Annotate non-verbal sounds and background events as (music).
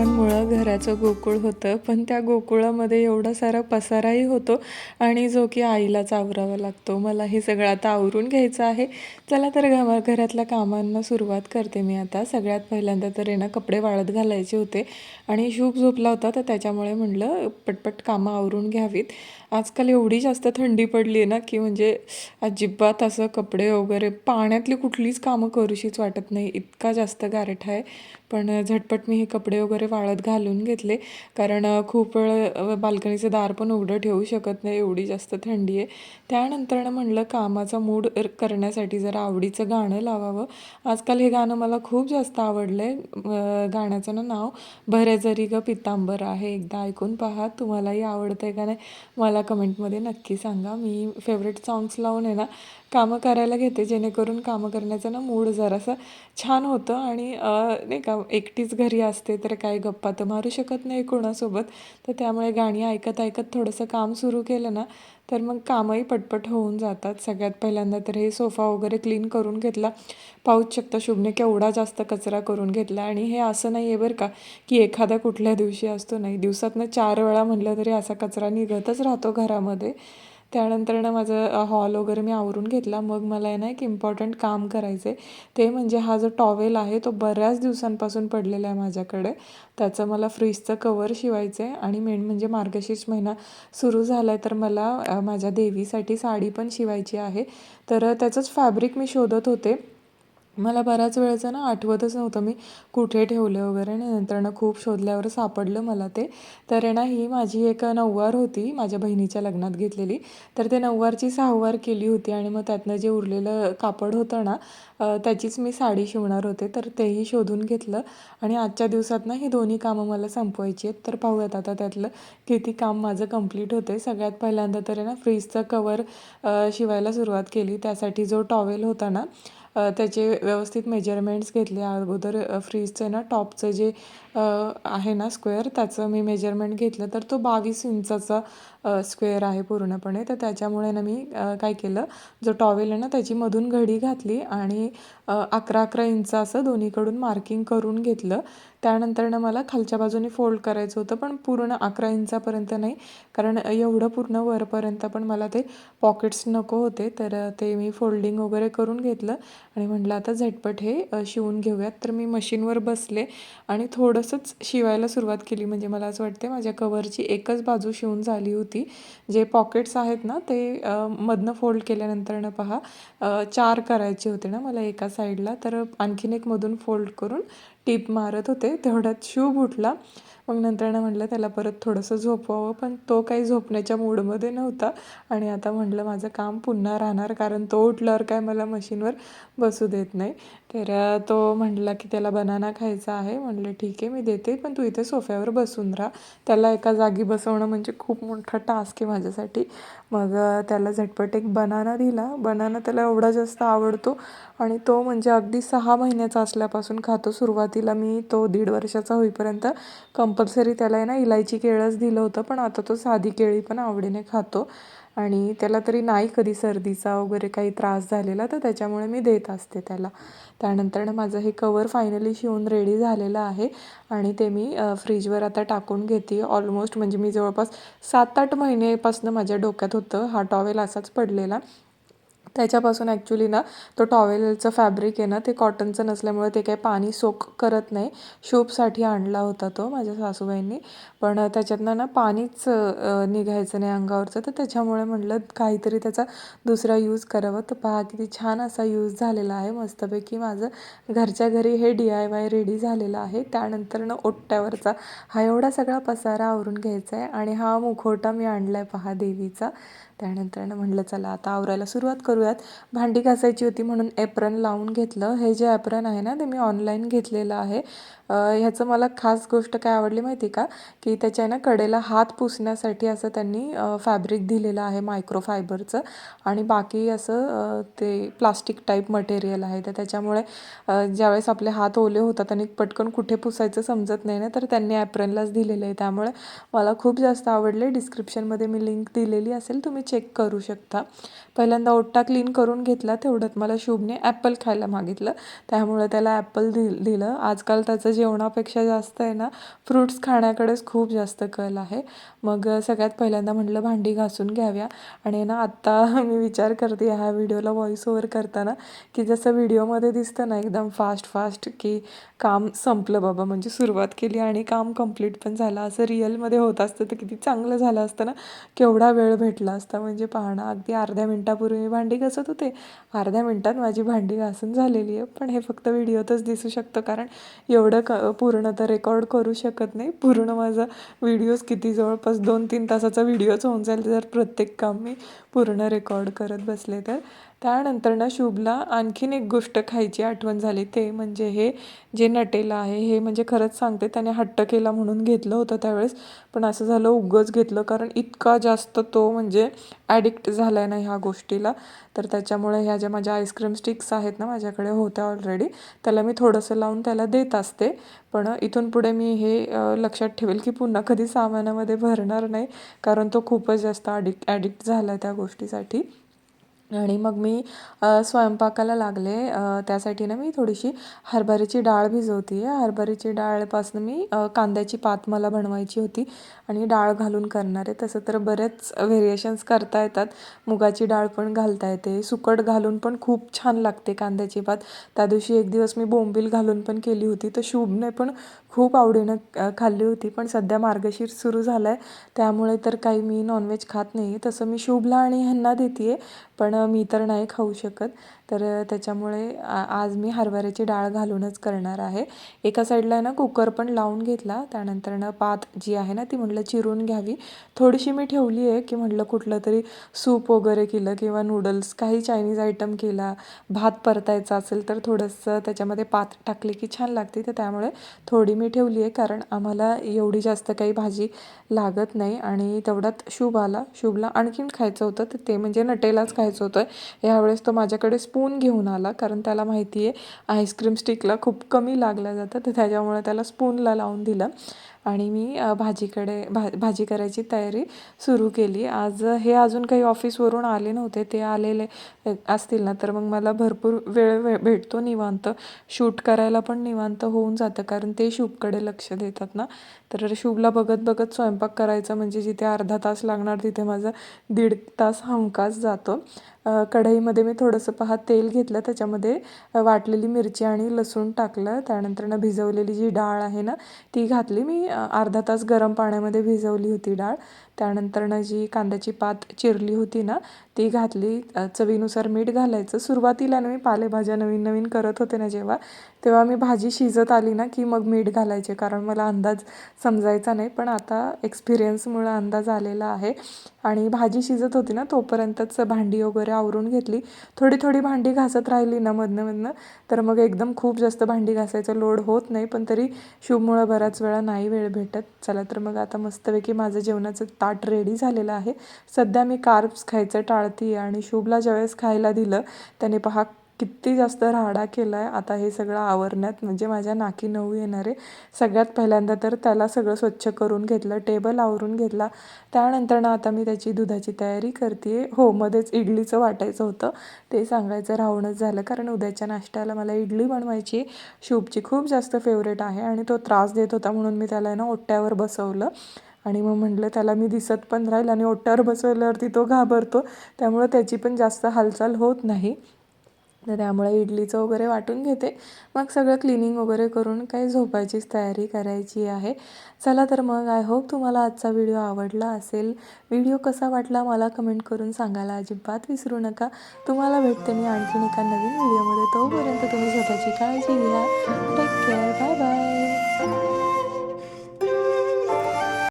मित्रांमुळं घराचं गोकुळ होतं पण त्या गोकुळामध्ये एवढा सारा पसाराही होतो आणि जो की आईलाच आवरावा लागतो. मला हे सगळं आता आवरून घ्यायचं आहे. चला तर घमा घरातल्या कामांना सुरुवात करते मी आता. सगळ्यात पहिल्यांदा तर आहे ना कपडे वाळत घालायचे होते आणि शूप झोपला होता तर त्याच्यामुळे म्हणलं पटपट कामं आवरून घ्यावीत. आजकाल एवढी जास्त थंडी पडली आहे ना की म्हणजे अजिबात असं कपडे वगैरे पाण्यातली कुठलीच कामं करूशीच वाटत नाही. इतका जास्त गारठा आहे. पण झटपट मी हे कपडे वगैरे वाळत घालून घेतले. कारण खूप वेळ बाल्कनीचं दार पण उघडं ठेवू शकत नाही एवढी जास्त थंडी आहे. त्यानंतरनं म्हणलं कामाचा मूड करण्यासाठी जरा आवडीचं गाणं लावावं. आजकाल हे गाणं मला खूप जास्त आवडलं आहे गाण्याचं ना नाव भरे जरी ग पितांबर आहे एकदा ऐकून पहा तुम्हालाही आवडतं आहे का नाही? मला कमेंटमध्ये नक्की सांगा. मी फेवरेट सॉंग्स लावून आहे ना कामं करायला घेते जेणेकरून कामं करण्याचं ना मूड जरासं छान होतं आणि नाही का एकटीच घरी असते तर काय गप्पा तर मारू शकत नाही कोणासोबत. तर त्यामुळे गाणी ऐकत ऐकत थोडंसं काम सुरू केलं ना तर मग कामही पटपट होऊन जातात. सगळ्यात पहिल्यांदा तर हे सोफा वगैरे क्लीन करून घेतला. पाहूच शकता शुभने केवढा जास्त कचरा करून घेतला. आणि हे असं नाही आहे बरं का की एखाद्या कुठल्या दिवशी असतो नाही. दिवसातनं चार वेळा म्हटलं तरी असा कचरा निघतच राहतो घरामध्ये. त्यानंतर ना माझं हॉल वगैरे मी आवरून घेतला. मग मला आहे ना एक इम्पॉर्टंट काम करायचं आहे ते म्हणजे हा जो टॉवेल आहे तो बऱ्याच दिवसांपासून पडलेला आहे माझ्याकडे. त्याचं मला फ्रीजचं कवर शिवायचं आहे आणि मेन म्हणजे मार्गशीर्ष महिना सुरू झाला आहे तर मला माझ्या देवीसाठी साडी पण शिवायची आहे. तर त्याचंच फॅब्रिक मी शोधत होते. मला बऱ्याच वेळेचं ना आठवतच नव्हतं. मी कुठे ठेवलं वगैरे आणि नंतर ना खूप शोधल्यावर सापडलं मला ते. तर आहे ना ही माझी एक नऊवार होती माझ्या बहिणीच्या लग्नात घेतलेली. तर ते नऊवारची सहावार केली होती आणि मग त्यातनं जे उरलेलं कापड होतं ना त्याचीच मी साडी शिवणार होते. तर तेही शोधून घेतलं आणि आजच्या दिवसात ना ही दोन्ही कामं मला संपवायची आहेत. तर पाहूयात आता त्यातलं किती काम माझं कंप्लीट होते सगळ्यात पहिल्यांदा तर आहे ना फ्रीजचं कवर शिवायला सुरुवात केली. त्यासाठी जो टॉवेल होता ना त्याचे व्यवस्थित मेजरमेंट्स घेतले अगोदर फ्रीजचं ना टॉपचं जे आहे ना स्क्वेअर त्याचं मी मेजरमेंट घेतलं. तर तो बावीस इंचाचा स्क्वेअर आहे पूर्णपणे. तर त्याच्यामुळे ना मी काय केलं जो टॉवेल आहे ना त्याची मधून घडी घातली आणि अकरा अकरा इंच असं दोन्हीकडून मार्किंग करून घेतलं. त्यानंतरनं मला खालच्या बाजूने फोल्ड करायचं होतं पण पूर्ण अकरा इंचापर्यंत नाही. कारण एवढं पूर्ण वरपर्यंत पण मला ते पॉकेट्स नको होते तर ते मी फोल्डिंग वगैरे करून घेतलं. आणि म्हटलं आता झटपट हे शिवून घेऊयात. तर मी मशीनवर बसले आणि थोडंसंच शिवायला सुरुवात केली. म्हणजे मला असं वाटते माझ्या कवरची एकच बाजू शिवून झाली होती. जे पॉकेट्स आहेत ना ते मधनं फोल्ड केल्यानंतर ना पहा चार करायचे होते ना मला एका साईडला तर आणखीन एक मधून फोल्ड करून टीप मारत होते तेवढ्यात शुभ उठला. मग नंतरनं म्हटलं त्याला परत थोडंसं झोपवावं पण तो काही झोपण्याच्या मूडमध्ये नव्हता. आणि आता म्हटलं माझं काम पुन्हा राहणार कारण तो उठल्यावर काय मला मशीनवर बसू देत नाही. तर तो म्हटला की त्याला बनाना खायचा आहे. म्हटलं ठीक आहे मी देते पण तू इथे सोफ्यावर बसून राहा. त्याला एका जागी बसवणं म्हणजे खूप मोठा टास्क आहे माझ्यासाठी. मग त्याला झटपट एक बनाना दिला. बनाना त्याला एवढा जास्त आवडतो आणि तो म्हणजे अगदी सहा महिन्याचा असल्यापासून खातो. सुरुवातीला मी तो दीड वर्षाचा होईपर्यंत कंपल्सरी त्याला आहे ना इलायची केळंच दिलं होतं पण आता तो साधी केळी पण आवडीने खातो. आणि त्याला तरी नाही कधी सर्दीचा वगैरे काही त्रास झालेला तर त्याच्यामुळे मी देत असते त्याला. त्यानंतर माझं हे कवर फायनली शिवून रेडी झालेलं आहे आणि ते मी फ्रीजवर आता टाकून घेते. ऑलमोस्ट म्हणजे मी जवळपास सात आठ महिनेपासून माझ्या डोक्यात होतं हा टॉवेल असाच पडलेला. त्याच्यापासून ॲक्च्युली ना तो टॉवेलचं फॅब्रिक आहे ना ते कॉटनचं नसल्यामुळे ते काही पाणी सोक करत नाही. शूपसाठी आणला होता तो माझ्या सासूबाईंनी. पण त्याच्यातनं ना पाणीच निघायचं नाही अंगावरचं. तर त्याच्यामुळे म्हटलं काहीतरी त्याचा दुसरा यूज करावं. तर पहा किती छान असा यूज झालेला आहे. मस्तपैकी माझं घरच्या घरी हे डी आय वाय रेडी झालेलं आहे. त्यानंतर ना ओट्ट्यावरचा हा एवढा सगळा पसारा आवरून घ्यायचा आहे. आणि हा मुखवटा मी आणला आहे पहा देवीचा. त्यानंतर म्हटलं चला आता आवरायला सुरुवात करू करूयात. भांडी घासायची होती म्हणून एप्रन लावून घेतलं. हे जे ॲप्रन आहे ना ते मी ऑनलाईन घेतलेलं आहे. ह्याचं मला खास गोष्ट काय आवडली माहिती का? की त्याच्या ना कडेला हात पुसण्यासाठी असं त्यांनी फॅब्रिक दिलेलं आहे मायक्रोफायबरचं आणि बाकी असं ते प्लास्टिक टाईप मटेरियल आहे. तर त्याच्यामुळे ज्यावेळेस आपले हात ओले होतात आणि पटकन कुठे पुसायचं समजत नाही ना तर त्यांनी ॲप्रनलाच दिलेलं आहे. त्यामुळे मला खूप जास्त आवडले. डिस्क्रिप्शनमध्ये मी लिंक दिलेली असेल तुम्ही चेक करू शकता. पहिल्यांदा ओट ओट्टा क्लीन करून घेतला तेवढ्यात मला शुभने ॲपल खायला मागितलं. त्यामुळे त्याला ॲपल दि दिलं. आजकाल त्याचं जेवणापेक्षा जास्त आहे ना फ्रुट्स खाण्याकडेच खूप जास्त कल आहे. मग सगळ्यात पहिल्यांदा म्हटलं भांडी घासून घ्याव्या. आणि ना आत्ता (laughs) मी विचार करते ह्या व्हिडिओला व्हॉइस ओव्हर करताना की जसं व्हिडिओमध्ये दिसतं ना एकदम फास्ट फास्ट की काम संपलं बाबा. म्हणजे सुरुवात केली आणि काम कंप्लीट पण झालं. असं रिअलमध्ये होत असतं. तर किती चांगलं झालं असतं ना केवढा वेळ भेटला असता. म्हणजे पाहणं अगदी अर्ध्या मिनटापूर्वी मी भांडी घासत होते. अर्ध्या मिनटात माझी भांडी घासून झालेली आहे. पण हे फक्त व्हिडिओतच दिसू शकतं कारण एवढं क पूर्ण तर रेकॉर्ड करू शकत नाही. पूर्ण माझा व्हिडिओज किती जवळपास दोन तीन तासाचा व्हिडिओच होऊन जाईल. जर प्रत्येक काम मी पूर्ण रेकॉर्ड करत बसले तर. त्यानंतर ना शुभला आणखीन एक गोष्ट खायची आठवण झाली. ते म्हणजे हे जे नटेला आहे हे म्हणजे खरंच सांगते त्याने हट्ट केला म्हणून घेतलं होतं त्यावेळेस. पण असं झालं उगंच घेतलं कारण इतका जास्त तो म्हणजे ॲडिक्ट झाला आहे ना ह्या गोष्टीला. तर त्याच्यामुळे ह्या ज्या माझ्या आईस्क्रीम स्टिक्स आहेत ना माझ्याकडे होत्या ऑलरेडी त्याला मी थोडंसं लावून त्याला देत असते. पण इथून पुढे मी हे लक्षात ठेवेल की पुन्हा कधी सामानामध्ये भरणार नाही कारण तो खूपच जास्त ॲडिक्ट ॲडिक्ट झाला आहे त्या गोष्टीसाठी. आणि मग मी स्वयंपाकाला लागले. त्यासाठी ना मी थोडीशी हरभऱ्याची डाळ भिजवते आहे हरभऱ्याची डाळपासून मी कांद्याची पात मला बनवायची होती आणि डाळ घालून करणार आहे. तसं तर बरेच व्हेरिएशन्स करता येतात. मुगाची डाळ पण घालता येते. सुकट घालून पण खूप छान लागते कांद्याची पात. त्या दिवशी एक दिवस मी बोंबील घालून पण केली होती. तर शुभने पण खूप आवडीनं खाल्ली होती. पण सध्या मार्गशीर सुरू झाला आहे त्यामुळे तर काही मी नॉनव्हेज खात नाही तसं मी शुभला आणि ह्यांना देते आहे पण मी तर नाही खाऊ शकत. तर त्याच्यामुळे आ आज मी हरभऱ्याची डाळ घालूनच करणार आहे. एका साईडला ना कुकर पण लावून घेतला. त्यानंतर ना पात जी आहे ना ती म्हटलं चिरून घ्यावी. थोडीशी मी ठेवली आहे की म्हटलं कुठलं तरी सूप वगैरे केलं किंवा नूडल्स काही चायनीज आयटम केला भात परतायचा असेल तर थोडंसं त्याच्यामध्ये पात टाकली की छान लागते. तर त्यामुळे थोडी मी ठेवली आहे कारण आम्हाला एवढी जास्त काही भाजी लागत नाही आणि तेवढ्यात शुभ आला. शुभला आणखीन खायचं होतं तर ते म्हणजे नटेलाच खायचं होतं. ह्यावेळेस तो माझ्याकडे स्पून घेऊन आला कारण त्याला माहिती आहे आईस्क्रीम स्टिकला खूप कमी लागलं जातं तर त्याच्यामुळे त्याला स्पूनला लावून दिलं. आणि मी भाजीकडे भा भाजी करायची तयारी सुरू केली. आज हे अजून काही ऑफिसवरून आले नव्हते ते आलेले असतील ना तर मग मला भरपूर वेळ वे भेटतो निवांत. शूट करायला पण निवांत होऊन जातं कारण ते शूपकडे लक्ष देतात ना. तर शुभला बघत बघत स्वयंपाक करायचा म्हणजे जिथे अर्धा तास लागणार तिथे माझा दीड तास हमखास जातो. कढईमध्ये मी थोडंसं पहा तेल घेतलं त्याच्यामध्ये वाटलेली मिरची आणि लसूण टाकलं. त्यानंतर ना भिजवलेली जी डाळ आहे ना ती घातली. मी अर्धा तास गरम पाण्यामध्ये भिजवली होती डाळ. त्यानंतरनं जी कांद्याची पात चिरली होती ना ती घातली. चवीनुसार मीठ घालायचं. सुरुवातीला ना मी पालेभाज्या नवीन नवीन करत होते ना जेव्हा तेव्हा मी भाजी शिजत आली ना की मग मीठ घालायचे. कारण मला अंदाज समजायचा नाही पण आता एक्सपिरियन्समुळं अंदाज आलेला आहे. आणि भाजी शिजत होती ना तोपर्यंतच भांडी वगैरे आवरून घेतली. थोडी थोडी भांडी घासत राहिली ना मधनं मधनं तर मग एकदम खूप जास्त भांडी घासायचं लोड होत नाही. पण तरी शुभमुळं बऱ्याच वेळा नाही वेळ भेटत. चला तर मग आता मस्तपैकी माझं जेवणाचं ताट रेडी झालेलं आहे. सध्या मी कार्ब्स खायचं टाळती आणि शुभला ज्यावेळेस खायला दिलं त्याने पहा किती जास्त राहाडा केला आहे आता हे सगळं आवरण्यात म्हणजे माझ्या नाकी नऊ येणारे सगळ्यात पहिल्यांदा तर त्याला सगळं स्वच्छ करून घेतलं टेबल आवरून घेतला. त्यानंतर ना आता मी त्याची दुधाची तयारी करते हो मध्येच इडलीचं वाटायचं होतं. ते सांगायचं राहूनच झालं कारण उद्याच्या नाश्त्याला मला इडली बनवायची शुभची खूप जास्त फेवरेट आहे आणि तो त्रास देत होता म्हणून मी त्याला ना ओट्ट्यावर बसवलं. आणि मग म्हटलं त्याला मी दिसत पण राहील आणि ओट्यावर बसवल्यावरती तो घाबरतो त्यामुळं त्याची पण जास्त हालचाल होत नाही. तर त्यामुळे इडलीचं वगैरे वाटून घेते. मग सगळं क्लिनिंग वगैरे करून काही झोपायचीच तयारी करायची आहे. चला तर मग आय होप तुम्हाला आजचा व्हिडिओ आवडला असेल. व्हिडिओ कसा वाटला मला कमेंट करून सांगायला अजिबात विसरू नका. तुम्हाला भेटते मी आणखीन एका नवीन व्हिडिओमध्ये. तोपर्यंत तुम्ही स्वतःची काळजी घ्या. Take care bye bye